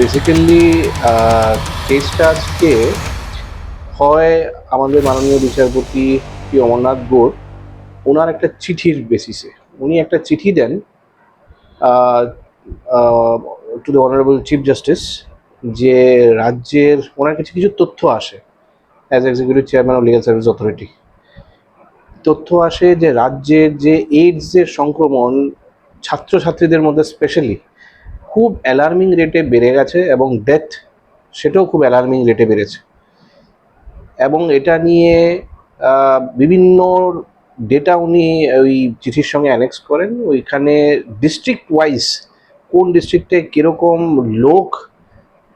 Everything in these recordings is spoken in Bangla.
বেসিক্যালি কেসটা আজকে হয় আমাদের মাননীয় বিচারপতি পি. অমরনাথ গোর। ওনার একটা চিঠির বেসিসে উনি একটা চিঠি দেন to the honourable chief justice যে রাজ্যের ওনার কাছে কিছু তথ্য আসে as executive chairman of legal service authority তথ্য আসে যে রাজ্যের যে এইডসের সংক্রমণ ছাত্রছাত্রীদের মধ্যে স্পেশালি খুব অ্যালার্মিং রেটে বেড়ে গেছে এবং ডেথ সেটাও খুব অ্যালার্মিং রেটে বেড়েছে। এবং এটা নিয়ে বিভিন্ন ডেটা উনি ওই চিঠির সঙ্গে অ্যানেক্স করেন। ওইখানে ডিস্ট্রিক্ট ওয়াইজ কোন ডিস্ট্রিক্টে কীরকম লোক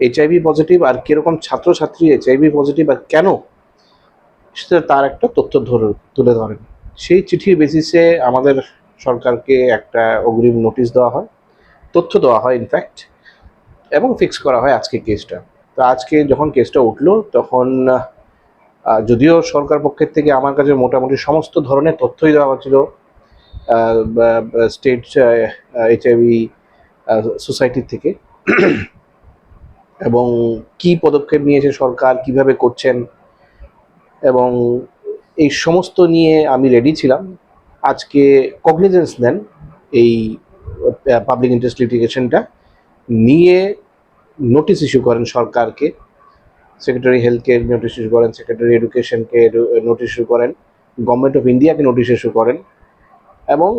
এইচআইভি পজিটিভ আর কীরকম ছাত্রছাত্রী এইচআইভি পজিটিভ আর কেন, সেটা তার একটা তথ্য ধরে, তুলে ধরেন। সেই চিঠির বেসিসে আমাদের সরকারকে একটা অগ্রিম নোটিশ দেওয়া হয়। তথ্য দেওয়া হয় ইনফ্যাক্ট এবং ফিক্স করা হয় আজকে কেসটা তো আজকে যখন কেসটা উঠল, তখন যদিও সরকার পক্ষের থেকে আমার কাছে মোটামুটি সমস্ত ধরনের তথ্যই দেওয়া হচ্ছিল স্টেট এইচআইভি সোসাইটির থেকে। এবং কি পদক্ষেপ নিয়েছে সরকার, কীভাবে করছেন, এবং এই সমস্ত নিয়ে আমি রেডি ছিলাম। আজকে কগনিজেন্স নেন এই পাবলিক ইন্টারেস্ট লিটিগেশনটা নিয়ে নোটিশ ইস্যু করেন সরকারকে। সেক্রেটারি হেলথকে নোটিশ ইস্যু করেন সেক্রেটারি এডুকেশনকে নোটিশ ইস্যু করেন গভর্নমেন্ট অফ ইন্ডিয়াকে নোটিশ ইস্যু করেন। এবং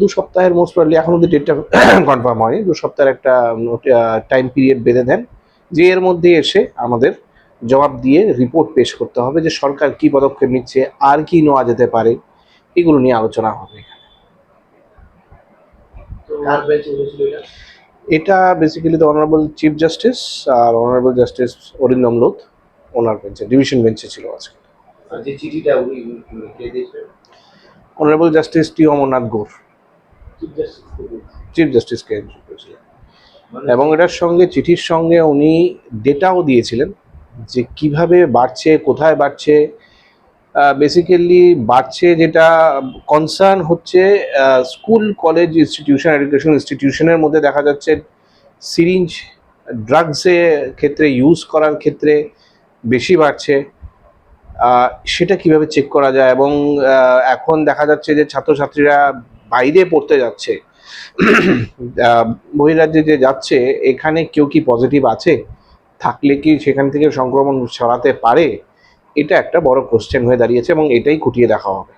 দু সপ্তাহের মোস্ট প্রবলি এখন অব্দি ডেটটা কনফার্ম হয়নি, দু সপ্তাহের একটা টাইম পিরিয়ড বেঁধে দেন, যে এর মধ্যে এসে আমাদের জবাব দিয়ে রিপোর্ট পেশ করতে হবে যে সরকার কি পদক্ষেপ নিচ্ছে, আর কি নেওয়া যেতে পারে, এগুলো নিয়ে আলোচনা হবে। কার বেঞ্চে উঠেছিল এটা? এটা basically the honourable chief justice R honourable justice Arindam Lodh ওনার বেঞ্চে ডিভিশন বেঞ্চে ছিল আজকে। আর যে চিঠিটা উনি কে দিয়েছিলেন? Honourable justice T Amarnath Gore chief justice কে চিফ জাস্টিসকে করেছিলেন এবং এটার সঙ্গে চিঠির সঙ্গে উনি ডেটাও দিয়েছিলেন যে কীভাবে বাড়ছে কোথায় বাড়ছে বেসিক্যালি বাড়ছে যেটা কনসার্ন হচ্ছে স্কুল কলেজ ইনস্টিটিউশন এডুকেশন ইনস্টিটিউশনের মধ্যে দেখা যাচ্ছে সিরিঞ্জ ড্রাগসের ক্ষেত্রে ইউজ করার ক্ষেত্রে বেশি বাড়ছে। সেটা কীভাবে চেক করা যায় এবং এখন দেখা যাচ্ছে যে ছাত্রছাত্রীরা বাইরে পড়তে যাচ্ছে। বহিরাজ্যে যে যাচ্ছে, এখানে কেউ কি পজিটিভ আছে? থাকলে কি সেখান থেকে সংক্রমণ ছড়াতে পারে? এটা একটা বড় কোশ্চেন হয়ে দাঁড়িয়েছে এবং এটাই খুঁটিয়ে দেখা হবে।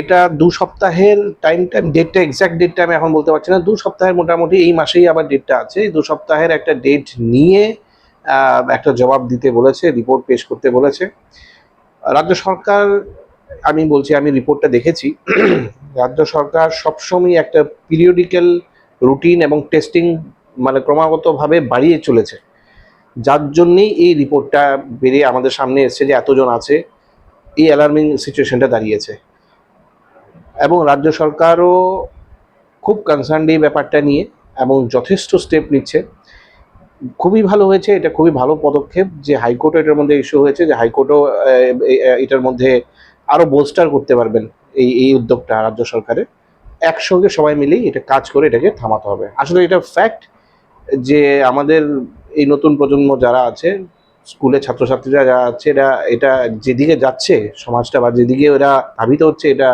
এটা দু সপ্তাহের টাইম টাইম ডেটটা এক্স্যাক্ট ডেটটা আমি এখন বলতে পারছি না। দু সপ্তাহের মোটামুটি এই মাসেই আবার ডেটটা আছে। দু সপ্তাহের একটা ডেট নিয়ে একটা জবাব দিতে বলেছে রিপোর্ট পেশ করতে বলেছে। রাজ্য সরকার আমি বলছি আমি রিপোর্টটা দেখেছি। রাজ্য সরকার সবসময় একটা পিরিয়ডিক্যাল রুটিন এবং টেস্টিং মানে ক্রমাগতভাবে বাড়িয়ে চলেছে। যার জন্যেই এই রিপোর্টটা বেরিয়ে আমাদের সামনে এসছে যে এতজন আছে, এই অ্যালার্মিং সিচুয়েশনটা দাঁড়িয়েছে। এবং রাজ্য সরকারও খুব কনসার্ন এই ব্যাপারটা নিয়ে এবং যথেষ্ট স্টেপ নিচ্ছে। খুবই ভালো হয়েছে, এটা খুবই ভালো পদক্ষেপ যে হাইকোর্টও এটার মধ্যে ইস্যু হয়েছে, যে হাইকোর্টও এটার মধ্যে আরও বোস্টার করতে পারবেন এই এই উদ্যোগটা রাজ্য সরকারের। একসঙ্গে সবাই মিলেই এটা কাজ করে এটাকে থামাতে হবে। আসলে এটা ফ্যাক্ট যে আমাদের এই নতুন প্রজন্ম যারা আছে, স্কুলে ছাত্রছাত্রীরা যারা আছে এটা এটা যেদিকে যাচ্ছে সমাজটা বা যেদিকে ওরা ধাবিত হচ্ছে, এটা